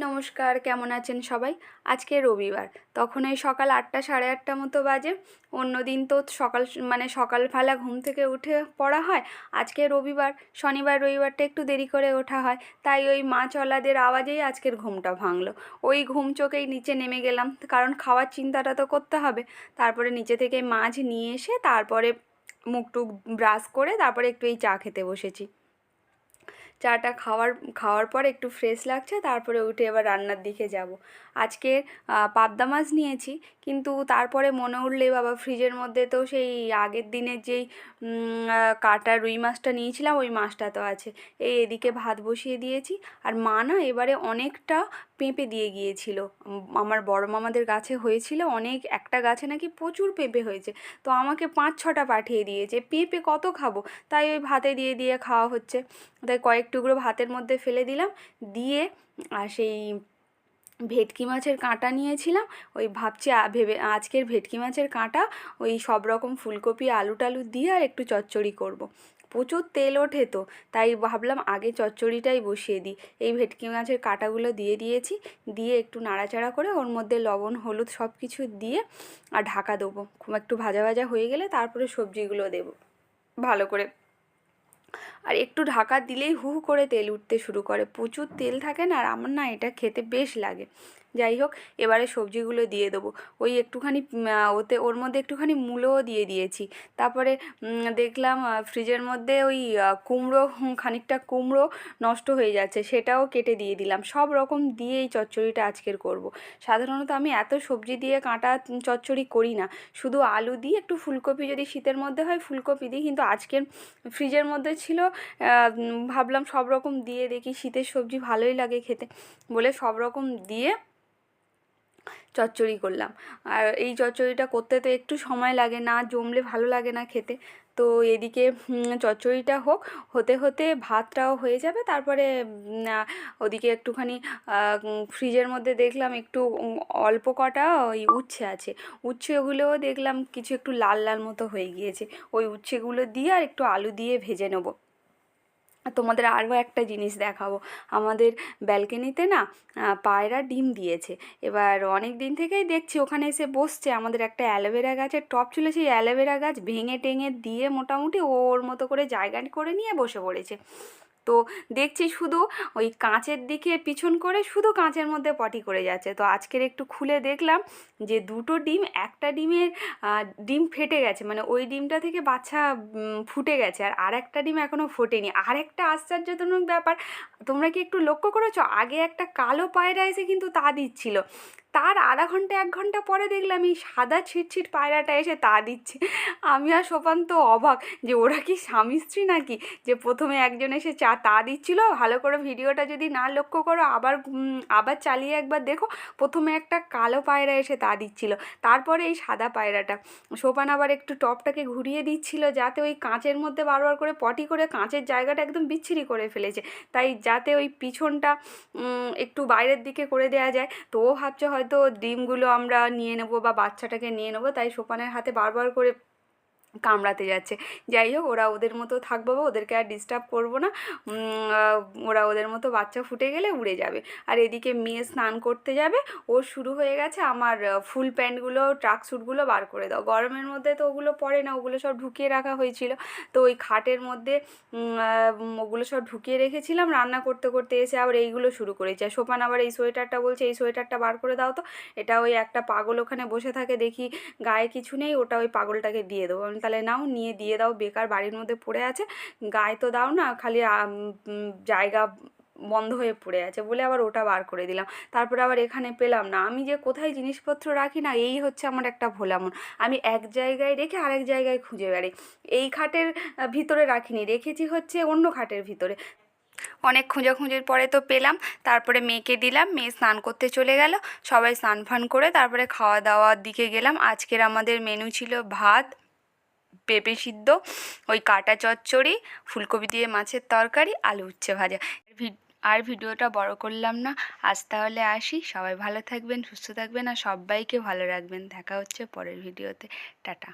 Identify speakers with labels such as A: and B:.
A: নমস্কার, কেমন আছেন সবাই? আজকে রবিবার। তখন এই সকাল আটটা, সাড়ে আটটা মতো বাজে। অন্য দিন তো সকাল মানে সকালবেলা ঘুম থেকে উঠে পড়া হয়। আজকে রবিবার, শনিবার, রবিবারটা একটু দেরি করে ওঠা হয়। তাই ওই মাছওয়ালাদের আওয়াজেই আজকের ঘুমটা ভাঙলো। ওই ঘুম চোখেই নিচে নেমে গেলাম। কারণ খাওয়ার চিন্তাটা তো করতে হবে। তারপরে নিচে থেকে মাছ নিয়ে এসে তারপরে মুখ টুক ব্রাশ করে তারপরে একটু এই চা খেতে বসেছি। চাটা খাওয়ার খাওয়ার পর একটু ফ্রেশ লাগছে, তারপরে উঠে এবার রান্নার দিকে যাব। আজকে পাবদা মাছ নিয়েছি, কিন্তু তারপরে মনে উঠলে বাবা ফ্রিজের মধ্যে তো সেই আগের দিনের যেই কাটা রুই মাছটা নিয়েছিলাম, ওই মাছটা তো আছে। এই এদিকে ভাত বসিয়ে দিয়েছি, আর মা না এবারে অনেকটা পেঁপে দিয়ে গিয়েছিল। আমার বড় মামাদের গাছে হয়েছিল অনেক, একটা গাছে নাকি প্রচুর পেঁপে হয়েছে। তো আমাকে পাঁচ ছটা পাঠিয়ে দিয়েছে, পেঁপে কত খাব? তাই ওই ভাতে দিয়ে দিয়ে খাওয়া হচ্ছে। তাই কয়েক টুকরো ভাতের মধ্যে ফেলে দিলাম, দিয়ে আর সেই ভেটকি মাছের কাঁটা নিয়েছিলাম। ওই ভাবছি ভেবে, আজকের ভেটকি মাছের কাঁটা, ওই সব রকম ফুলকপি, আলু টালু দিয়ে আর একটু চচ্চড়ি করব। প্রচুর তেল ওঠে তো, তাই ভাবলাম আগে চচ্চড়িটাই বসিয়ে দিই। এই ভেটকি মাছের কাঁটাগুলো দিয়ে দিয়েছি, দিয়ে একটু নাড়াচাড়া করে ওর মধ্যে লবণ, হলুদ সব কিছু দিয়ে, আর ঢাকা দেবো। খুব একটু ভাজা ভাজা হয়ে গেলে তারপরে সবজিগুলো দেবো। ভালো করে আর একটু ঢাকা দিলেই হু হু করে তেল উঠতে শুরু করে। প্রচুর তেল থাকে না আর আমার না এটা খেতে বেশ লাগে। যাই হোক, এবারে সবজিগুলো দিয়ে দেবো। ওই একটুখানি ওতে, ওর মধ্যে একটুখানি মূলোও দিয়ে দিয়েছি। তারপরে দেখলাম ফ্রিজের মধ্যে ওই কুমড়ো খানিকটা কুমড়ো নষ্ট হয়ে যাচ্ছে, সেটাও কেটে দিয়ে দিলাম। সব রকম দিয়ে এই চচ্চড়িটা আজকের করব। সাধারণত আমি এত সবজি দিয়ে কাঁটা চচ্চড়ি করি না। শুধু আলু দিয়ে একটু ফুলকপি যদি শীতের মধ্যে হয় ফুলকপি দিই, কিন্তু আজকের ফ্রিজের মধ্যে ছিল ভাবলাম সব রকম দিয়ে দেখি, শীতের সবজি ভালোই লাগে খেতে বলে সব রকম দিয়ে চচ্চড়ি করলাম। আর এই চচ্চড়িটা করতে তো একটু সময় লাগে না, জমলে ভালো লাগে না খেতে। তো এদিকে চচ্চড়িটা হোক, হতে হতে ভাতটাও হয়ে যাবে। তারপরে ওদিকে একটুখানি ফ্রিজের মধ্যে দেখলাম একটু অল্প কটা ওই উচ্ছে আছে। উচ্ছেগুলোও দেখলাম কিছু একটু লাল লাল মতো হয়ে গিয়েছে। ওই উচ্ছেগুলো দিয়ে আর একটু আলু দিয়ে ভেজে নেব। তোমাদের আরও একটা জিনিস দেখাবো। আমাদের ব্যালকনিতে না পায়রা ডিম দিয়েছে। এবার অনেক দিন থেকেই দেখছি ওখানে এসে বসছে। আমাদের একটা অ্যালোভেরা গাছের টপ ছিল, সেই অ্যালোভেরা গাছ ভেঙে টেঙে দিয়ে মোটামুটি ওর মতো করে জায়গা করে নিয়ে বসে পড়েছে। তো দেখছি শুধু ওই কাঁচের দিকে পিছন করে শুধু কাঁচের মধ্যে পটি করে যাচ্ছে। তো আজকের একটু খুলে দেখলাম যে দুটো ডিম, একটা ডিমের ডিম ফেটে গেছে। মানে ওই ডিমটা থেকে বাচ্চা ফুটে গেছে আর আর একটা ডিম এখনও ফোটেনি। আর একটা আশ্চর্যজনক ব্যাপার, তোমরা কি একটু লক্ষ্য করেছ? আগে একটা কালো পায়রা এসে কিন্তু তা দিচ্ছিল। তার আধা ঘণ্টা, এক ঘণ্টা পরে দেখলাম এই সাদা ছিটছিট পায়রাটা এসে তা দিচ্ছে। আমি আর সোপান তো অবাক যে ওরা কি স্বামী স্ত্রী নাকি? যে প্রথমে একজন এসে চা, তা দিচ্ছিল, ভালো করে ভিডিওটা যদি না লক্ষ্য করো, আবার আবার চালিয়ে একবার দেখো, প্রথমে একটা কালো পায়রা এসে তা দিচ্ছিল, তারপরে এই সাদা পায়রাটা। সোপান আবার একটু টপটাকে ঘুরিয়ে দিচ্ছিল যাতে ওই কাঁচের মধ্যে বারবার করে পটি করে কাঁচের জায়গাটা একদম বিচ্ছিরি করে ফেলেছে। তাই যাতে ওই পিছনটা একটু বাইরের দিকে করে দেওয়া যায়, তো ও ভাবছে হয়তো ডিমগুলো আমরা নিয়ে নেব বা বাচ্চাটাকে নিয়ে নেব তাই সোপানের হাতে বারবার করে কামড়াতে যাচ্ছে। যাই হোক, ওরা ওদের মতো থাকব বা ওদেরকে আর ডিস্টার্ব করব না। ওরা ওদের মতো বাচ্চা ফুটে গেলে উড়ে যাবে। আর এদিকে মেয়ে স্নান করতে যাবে। ও শুরু হয়ে গেছে আমার ফুল প্যান্টগুলো, ট্রাক স্যুটগুলো বার করে দাও। গরমের মধ্যে তো ওগুলো পরে না, ওগুলো সব ঢুকিয়ে রাখা হয়েছিল। তো ওই খাটের মধ্যে ওগুলো সব ঢুকিয়ে রেখেছিলাম। রান্না করতে করতে এসে আবার এইগুলো শুরু করেছে। আর সোপান আবার এই সোয়েটারটা বলছে, এই সোয়েটারটা বার করে দাও তো। এটা ওই একটা পাগল ওখানে বসে থাকে, দেখি গায়ে কিছু নেই, ওটা ওই পাগলটাকে দিয়ে দেবো। তাহলে নাও, নিয়ে দিয়ে দাও, বেকার বাড়ির মধ্যে পড়ে আছে। গায়ে তো দাও না, খালি জায়গা বন্ধ হয়ে পড়ে আছে বলে আবার ওটা বার করে দিলাম। তারপরে আবার এখানে পেলাম না। আমি যে কোথায় জিনিসপত্র রাখি না, এই হচ্ছে আমার একটা ভোলামন আমি এক জায়গায় রেখে আরেক জায়গায় খুঁজে বেড়াই। এই খাটের ভিতরে রাখিনি, রেখেছি হচ্ছে অন্য খাটের ভিতরে। অনেক খুঁজোখুঁজির পরে তো পেলাম, তারপরে মেয়েকে দিলাম, মেয়ে স্নান করতে চলে গেল। সবাই স্নান ফান করে তারপরে খাওয়া দাওয়ার দিকে গেলাম। আজকের আমাদের মেনু ছিল ভাত। পেঁপে সিদ্ধ, ওই কাটা চচ্চড়ি, ফুলকপি দিয়ে মাছের তরকারি, আলু উচ্ছে ভাজা। আর ভিডিওটা বড় করলাম না। আজ তাহলে আসি। সবাই ভালো থাকবেন, সুস্থ থাকবেন, আর সবাইকে ভালো রাখবেন। দেখা হচ্ছে পরের ভিডিওতে। টাটা।